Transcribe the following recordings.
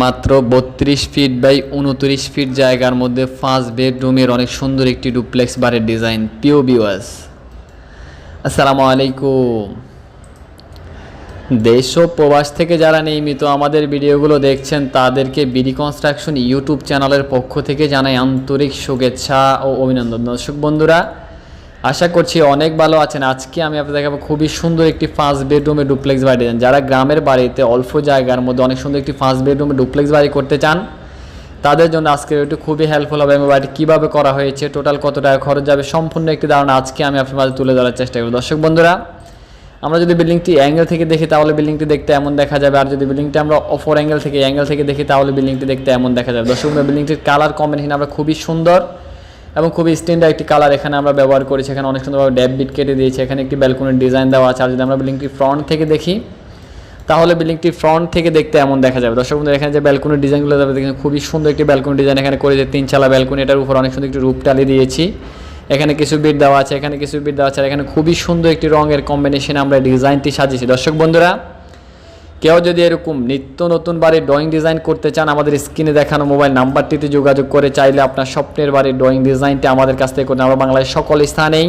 মাত্র বত্রিশ feet by উনত্রিশ ফিট জায়গার মধ্যে পাঁচ বেডরুমের অনেক সুন্দর একটি ডুপ্লেক্স বারের ডিজাইন পিও বিওয়াস আসসালামু আলাইকুম। দেশ ও প্রবাস থেকে যারা নিয়মিত আমাদের ভিডিওগুলো দেখছেন, তাদেরকে বিডি কনস্ট্রাকশন ইউটিউব চ্যানেলের পক্ষ থেকে জানাই আন্তরিক শুভেচ্ছা ও অভিনন্দন। দর্শক বন্ধুরা আশা করছি অনেক ভালো আছেন। আজকে আমি আপনাদের দেখাবো খুবই সুন্দর একটি পাঁচ বেডরুমের ডুপ্লেক্স বাড়ি। যারা গ্রামের বাড়িতে অল্প জায়গার মধ্যে অনেক সুন্দর একটি পাঁচ বেডরুমের ডুপ্লেক্স বাড়ি করতে চান, তাদের জন্য আজকের একটু খুবই হেল্পফুল হবে এবং বাড়িটি কীভাবে করা হয়েছে টোটাল কত টাকা খরচ যাবে সম্পূর্ণ একটি ধারণা আজকে আমি আপনার মাঝে তুলে ধরার চেষ্টা করব। দর্শক বন্ধুরা, আমরা যদি বিল্ডিংটি অ্যাঙ্গেল থেকে দেখি তাহলে বিল্ডিংটি দেখতে এমন দেখা যাবে, আর যদি বিল্ডিংটি আমরা অফর অ্যাঙ্গেল থেকে অ্যাঙ্গেল থেকে দেখি তাহলে বিল্ডিংটি দেখতে এমন দেখা যাবে। দর্শক বিল্ডিংটির কালার কম্বিনেশন আমরা খুবই সুন্দর। এবং খুবই স্ট্যান্ডার্ড একটি কালার এখানে আমরা ব্যবহার করেছি। এখানে অনেক সুন্দরভাবে ড্যাব বিট কেটে দিয়েছি। এখানে একটি ব্যালকনির ডিজাইন দেওয়া আছে। আর যদি আমরা বিল্ডিংটি ফ্রন্ট থেকে দেখি, তাহলে বিল্ডিংটি ফ্রন্ট থেকে দেখতে এমন দেখা যাবে। দর্শক বন্ধুরা, এখানে যে ব্যালকনির ডিজাইনগুলো যাবে দেখেন, খুবই সুন্দর একটি ব্যালকনি ডিজাইন এখানে করেছে। তিন চালা ব্যালকনি এটার উপর অনেক সুন্দর একটি রূপ টালি দিয়েছি। এখানে কিছু বিট দেওয়া আছে, এখানে কিছু বিট দেওয়া আছে। এখানে খুবই সুন্দর একটি রঙের কম্বিনেশনে আমরা ডিজাইনটি সাজিয়েছি। দর্শক বন্ধুরা কেউ যদি এরকম নিত্য নতুন বাড়ির ড্রয়িং ডিজাইন করতে চান, আমাদের স্ক্রিনে দেখানো মোবাইল নাম্বারটিতে যোগাযোগ করে চাইলে আপনার স্বপ্নের বাড়ির ড্রয়িং ডিজাইনটি আমাদের কাছ থেকে করতে আমরা বাংলাদেশ সকল স্থানেই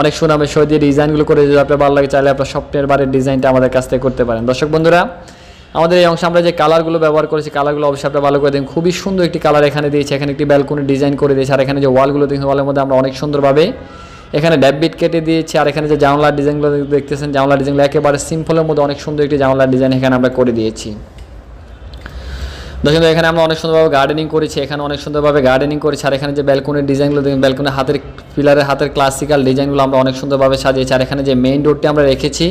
অনেক সুনামের সহ দিয়ে ডিজাইনগুলো করে যদি আপনার ভালো লাগে, চাইলে আপনার স্বপ্নের বাড়ির ডিজাইনটা আমাদের কাছ থেকে করতে পারেন। দর্শক বন্ধুরা, আমাদের এই অংশে আমরা যে কালারগুলো ব্যবহার করেছি কালারগুলো অবশ্যই আপনারা ভালো করে দেখুন। খুবই সুন্দর একটি কালার এখানে দিয়েছি। এখানে একটি ব্যালকনি ডিজাইন করে দিয়েছি। আর এখানে যে ওয়ালগুলো দেখুন ওয়ালের মধ্যে আমরা অনেক সুন্দরভাবে এখানে ড্যাববিট কেটে দিয়েছি, আর এখানে যে জানলার ডিজাইনগুলো দেখতেছেন, জানলার ডিজাইনগুলো একেবারে সিম্পলের মধ্যে অনেক সুন্দর একটি জানলার ডিজাইন এখানে আমরা করে দিয়েছি। দর্শক এখানে আমরা অনেক সুন্দরভাবে গার্ডেনিং করেছি, এখানে অনেক সুন্দরভাবে গার্ডেনিং করেছি, আর এখানে যে ব্যালকনির ডিজাইনগুলো দেখুন ব্যালকনির হাতের পিলারের হাতের ক্লাসিক্যাল ডিজাইনগুলো আমরা অনেক সুন্দরভাবে সাজিয়েছি, আর এখানে যে মেইন ডোরটি আমরা রেখেছি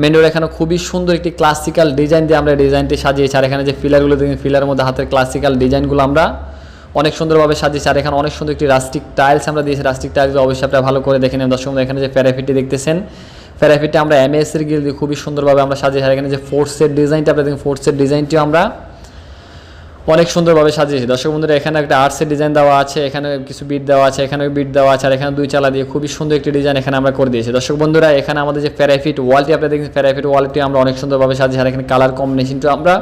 মেইন ডোর এখানে খুবই সুন্দর একটি ক্লাসিক্যাল ডিজাইন দিয়ে আমরা ডিজাইনটি সাজিয়েছি, আর এখানে যে পিলারগুলো দেখুন পিলারের মধ্যে হাতের ক্লাসিক্যাল ডিজাইনগুলো আমরা অনেক সুন্দরভাবে সাজিয়েছে। আর এখানে অনেক সুন্দর একটি রাস্টিক টাইলস আমরা দিয়েছি। রাস্টিক টাইলস অবশ্যই আপনারা ভালো করে দেখে নেন দর্শক এখানে যে প্যারাফিটটি দেখতেছেন প্যারাফিটটা আমরা এমএস এর গিল দিয়ে খুবই সুন্দরভাবে আমরা সাজিয়েছি। আর এখানে যে ফোর্সের ডিজাইনটা আপনারা দেখুন ফোর্সের ডিজাইনটিও আমরা অনেক সুন্দরভাবে সাজিয়েছি। দর্শক বন্ধুরা এখানে একটা আর্টসের ডিজাইন দেওয়া আছে এখানে কিছু বিট দেওয়া আছে এখানে বিট দেওয়া আছে, আর এখানে দুই চালা দিয়ে খুবই সুন্দর একটি ডিজাইন এখানে আমরা করে দিয়েছি। দর্শক বন্ধুরা, এখানে আমাদের যে প্যারাফিট ওয়ালটি আপনারা দেখছেন প্যারাফিট ওয়ালটি আমরা অনেক সুন্দরভাবে সাজিয়েছি। আর এখানে কালার কম্বিনেশনটা আমরা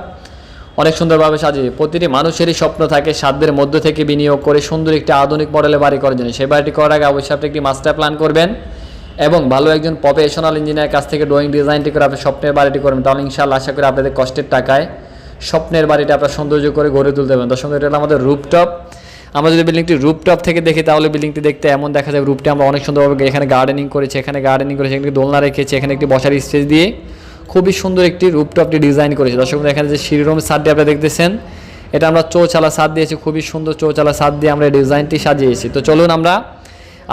অনেক সুন্দরভাবে সাজিয়ে। প্রতিটি মানুষেরই স্বপ্ন থাকে সাধ্যের মধ্য থেকে বিনিয়োগ করে সুন্দর একটি আধুনিক মডেলের বাড়ি করার জন্য। সেই বাড়িটি করার আগে অবশ্যই আপনি একটি মাস্টার প্ল্যান করবেন এবং ভালো একজন প্রফেশনাল ইঞ্জিনিয়ার কাছ থেকে ড্রয়িং ডিজাইনটি করে আপনি স্বপ্নের বাড়িটি করবেন। তাহলে ইনশাআল্লাহ আশা করি আপনাদের কষ্টের টাকায় স্বপ্নের বাড়িটা আপনার সৌন্দর্য করে গড়ে তুলতে পারবেন। দর্শক এটা আমাদের রুপটপ আমরা যদি বিল্ডিংটি রুপটপ থেকে দেখি, তাহলে বিল্ডিংটি দেখতে এমন দেখা যায় রুপটি আমরা অনেক সুন্দরভাবে এখানে গার্ডেনিং করেছি, এখানে গার্ডেনিং করেছি, এখানে দোলনা রেখেছি, এখানে একটি বসার স্টেজ দিয়ে। খুবই সুন্দর একটি রুপটপটি ডিজাইন করেছি। দর্শক এখানে যে সিঁড়িরুম সাদটি আপনারা দেখতেছেন, এটা আমরা চৌচালা সাদ দিয়েছি, খুবই সুন্দর চৌচালা সাদ দিয়ে আমরা ডিজাইনটি সাজিয়েছি। তো চলুন আমরা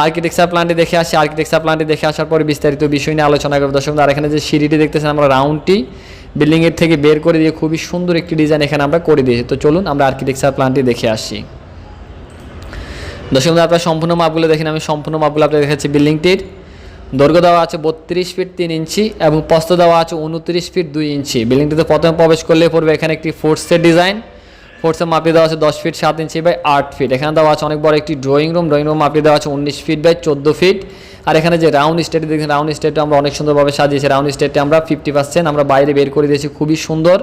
আর্কিটেকচার প্ল্যানটি দেখে আসি। আর্কিটেকচার প্ল্যানটি দেখে আসার পরে বিস্তারিত বিষয় নিয়ে আলোচনা করব। দর্শক আর এখানে যে সিঁড়িটি দেখতেছেন, আমরা রাউন্ডটি বিল্ডিংয়ের থেকে বের করে দিয়ে খুবই সুন্দর একটি ডিজাইন এখানে আমরা করে দিয়েছি। তো চলুন আমরা আর্কিটেকচার প্ল্যানটি দেখে আসি। দর্শক আপনারা সম্পূর্ণ মাপগুলো দেখেন, আমি সম্পূর্ণ মাপগুলো আপনাদের দেখাচ্ছি বিল্ডিংটির দৈর্ঘ্য দেওয়া আছে বত্রিশ ফিট তিন ইঞ্চি এবং প্রস্থ দেওয়া আছে উনত্রিশ ফিট দুই ইঞ্চি। বিল্ডিংটিতে প্রথমে প্রবেশ করলে পড়বে এখানে একটি ফোর্সের ডিজাইন ফোর্সের মাপিয়ে দেওয়া আছে দশ ফিট সাত ইঞ্চি বাই আট ফিট এখানে দেওয়া আছে অনেক বড় একটি ড্রয়িং রুম ড্রয়িং রুম মাপিয়ে দেওয়া আছে উনিশ ফিট বাই চোদ্দ ফিট আর এখানে যে রাউন্ড স্টেট দেখেন রাউন্ড স্টেটটা আমরা অনেক সুন্দরভাবে সাজিয়েছি। রাউন্ড স্টেটটা আমরা ফিফটি পার্সেন্ট আমরা বাইরে বের করে দিয়েছি। খুবই সুন্দর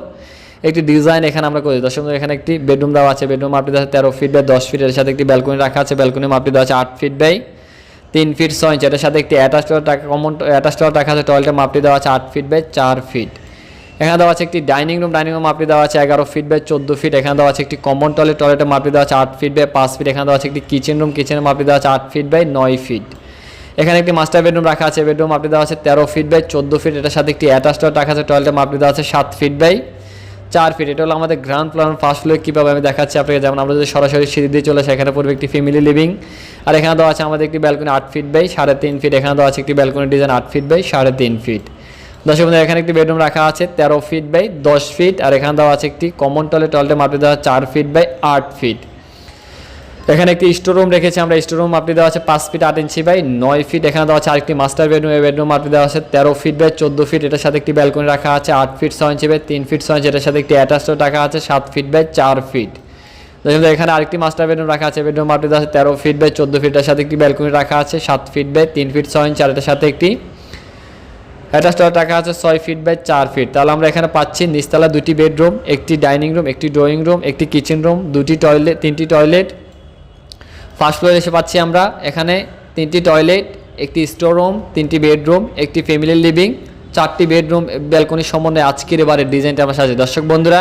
একটি ডিজাইন এখানে আমরা দর্শক বন্ধুরা, এখানে একটি বেডরুম দেওয়া আছে। বেডরুম মাপটি দেওয়া আছে তেরো ফিট বাই দশ ফিট এর সাথে একটি ব্যালকনি রাখা আছে। ব্যালকনি মাপটি দেওয়া আছে আট ফিট বাই তিন ফিট ছয় ইঞ্চ এটার সাথে একটি অ্যাটাচ টাকা কমন অ্যাটাচ টয়লেট রাখা আছে। টয়লেটের মাপটি দেওয়া আছে আট ফিট বাই চার ফিট এখানে দেওয়া আছে একটি ডাইনিং রুম ডাইনিং রুম মাপটি দেওয়া আছে এগারো ফিট বাই চোদ্দ ফিট এখানে দেওয়া আছে একটি কমন টয়লেট টয়লেটের মাপটি দেওয়া আছে আট ফিট বাই পাঁচ ফিট এখানে দেওয়া আছে একটি কিচেন রুম কিচেনের মাপটি দেওয়া আছে আট ফিট বাই নয় ফিট এখানে একটি মাস্টার বেডরুম রাখা আছে। বেডরুম মাপটি দেওয়া আছে তেরো ফিট বাই চোদ্দ ফিট এটার সাথে একটি অ্যাটাচ টয়লেট রাখা আছে। টয়লেটের মাপটি দেওয়া আছে সাত ফিট বাই চার ফিট এটা হলো আমাদের গ্রাউন্ড প্ল্যান ফার্স্ট ফ্লোর কীভাবে আমি দেখাচ্ছি আপনাকে। যেমন আমরা যদি সরাসরি সিঁড়ি দিয়ে চলে আসি, এখানে পড়বে একটি ফ্যামিলি লিভিং আর এখানে দেওয়া আছে আমাদের একটি ব্যালকনি আট ফিট বাই সাড়ে তিন ফিট এখানে দেওয়া আছে একটি ব্যালকনি ডিজাইন আট ফিট বাই সাড়ে তিন ফিট দশ বন্ধু এখানে একটি বেডরুম রাখা আছে, তেরো ফিট বাই দশ ফিট আর এখানে দেওয়া আছে একটি কমন টয়লেট টয়লেটের মাপে দেওয়া চার ফিট বাই আট ফিট এখানে একটি স্টোরুম রেখেছি, আমরা স্টোরুম মাপটি দেওয়া আছে পাঁচ ফিট আট ইঞ্চি বাই নয় ফিট এখানে দেওয়া আছে আরেকটি মাস্টার বেডরুম এই বেডরুম মাপটি দেওয়া আছে তেরো ফিট বাই চোদ্দ ফিট এটার সাথে একটি ব্যালকনি রাখা আছে আট ফিট ছয় ইঞ্চি বাই তিন ফিট ছয় ইঞ্চি এটার সাথে একটি অ্যাটাচড রাখা আছে সাত ফিট বাই চার ফিট দেখুন এখানে আরেকটি মাস্টার বেডরুম রাখা আছে বেডরুম মাপটি দেওয়া আছে তেরো ফিট বাই চোদ্দ ফিটের সাথে একটি ব্যালকনি রাখা আছে সাত ফিট বাই তিন ফিট ছয় ইঞ্চি আর এটার সাথে একটি অ্যাটাচ টয়লেট রাখা আছে ছয় ফিট বাই চার ফিট তাহলে আমরা এখানে পাচ্ছি নিচতলা দুটি বেডরুম একটি ডাইনিং রুম একটি ড্রয়িং রুম একটি কিচেন রুম দুটি টয়লেট তিনটি টয়লেট ফার্স্ট ফ্লোরে এসে পাচ্ছি আমরা। এখানে তিনটি টয়লেট একটি স্টোর রুম তিনটি বেডরুম একটি ফ্যামিলি লিভিং চারটি বেডরুম ব্যালকনি সম্বন্ধে আজকের বারের ডিজাইনটা আমরা সাজি দর্শক বন্ধুরা,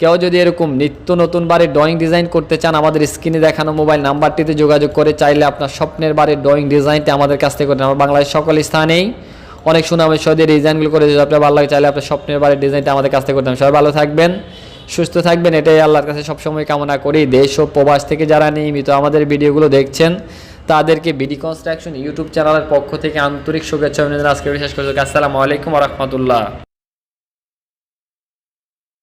কেউ যদি এরকম নিত্য নতুন বাড়ির ড্রয়িং ডিজাইন করতে চান, আমাদের স্ক্রিনে দেখানো মোবাইল নাম্বারটিতে যোগাযোগ করে চাইলে আপনার স্বপ্নের বারে ড্রয়িং ডিজাইনটা আমাদের কাছ থেকে করতে আমরা বাংলাদেশ সকল স্থানেই অনেক সুনামের সহ ডিজাইনগুলো করে যদি আপনার ভালো লাগে, চাইলে আপনার স্বপ্নের বাড়ির ডিজাইনটা আমাদের কাছ থেকে করতে সবাই ভালো থাকবেন। সুস্থ থাকবেন, এটাই আল্লাহর কাছে সবসময় কামনা করি। দেশ ও প্রবাস থেকে যারা নিয়মিত আমাদের ভিডিওগুলো দেখছেন, তাদেরকে বিডি কনস্ট্রাকশন ইউটিউব চ্যানেলের পক্ষ থেকে আন্তরিক শুভেচ্ছা অভিনন্দন। আজকে বিশেষ করে আসসালামু আলাইকুম রহমতুল্লাহ।